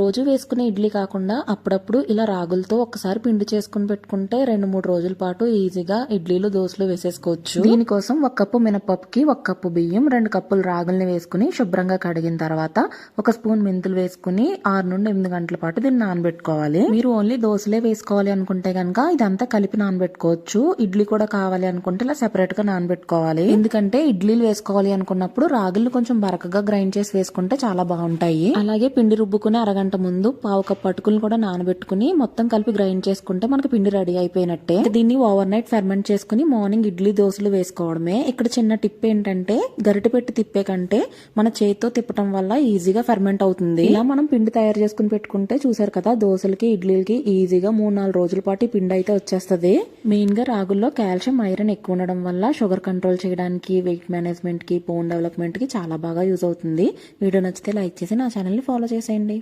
రోజు వేసుకునే ఇడ్లీ కాకుండా అప్పుడప్పుడు ఇలా రాగులతో ఒకసారి పిండి చేసుకుని పెట్టుకుంటే రెండు మూడు రోజుల పాటు ఈజీగా ఇడ్లీలు దోశలు వేసేసుకోవచ్చు. దీనికోసం ఒక కప్పు మినపప్పుకి ఒక కప్పు బియ్యం రెండు కప్పులు రాగుల్ని వేసుకుని శుభ్రంగా కడిగిన తర్వాత ఒక స్పూన్ మెంతులు వేసుకుని ఆరు నుండి ఎనిమిది గంటల పాటు దీన్ని నానబెట్టుకోవాలి. మీరు ఓన్లీ దోశలే వేసుకోవాలి అనుకుంటే గనక ఇదంతా కలిపి నానబెట్టుకోవచ్చు. ఇడ్లీ కూడా కావాలి అనుకుంటే ఇలా సెపరేట్గా నానబెట్టుకోవాలి. ఎందుకంటే ఇడ్లీలు వేసుకోవాలి అనుకున్నప్పుడు రాగులు కొంచెం బరకగా గ్రైండ్ చేసి వేసుకుంటే చాలా బాగుంటాయి. అలాగే పిండి రుబ్బుకుని అరగంట ముందు పావు కప్ అటుకులు కూడా నానబెట్టుకుని మొత్తం కలిపి గ్రైండ్ చేసుకుంటే మనకి పిండి రెడీ అయిపోయినట్టే. దీన్ని ఓవర్ నైట్ ఫెర్మెంట్ చేసుకుని మార్నింగ్ ఇడ్లీ దోశలు వేసుకోవడమే. ఇక్కడ చిన్న టిప్ ఏంటంటే గరిట పెట్టి తిప్పే కంటే మన చేతితో తిప్పటం వల్ల ఈజీగా ఫెర్మెంట్ అవుతుంది. ఇలా మనం పిండి తయారు చేసుకుని పెట్టుకుంటే చూసారు కదా దోశలకి ఇడ్లీలకి ఈజీగా మూడు నాలుగు రోజుల పాటు పిండి అయితే వచ్చేస్తుంది. మెయిన్గా రాగుల్లో కాల్షియం ఐరన్ ఎక్కువ ఉండడం వల్ల షుగర్ కంట్రోల్ చేయడానికి వెయిట్ మేనేజ్మెంట్కి బోన్ డెవలప్మెంట్కి చాలా బాగా యూజ్ అవుతుంది. వీడియో నచ్చితే లైక్ చేసి నా ఛానల్ని ఫాలో చేసేయండి.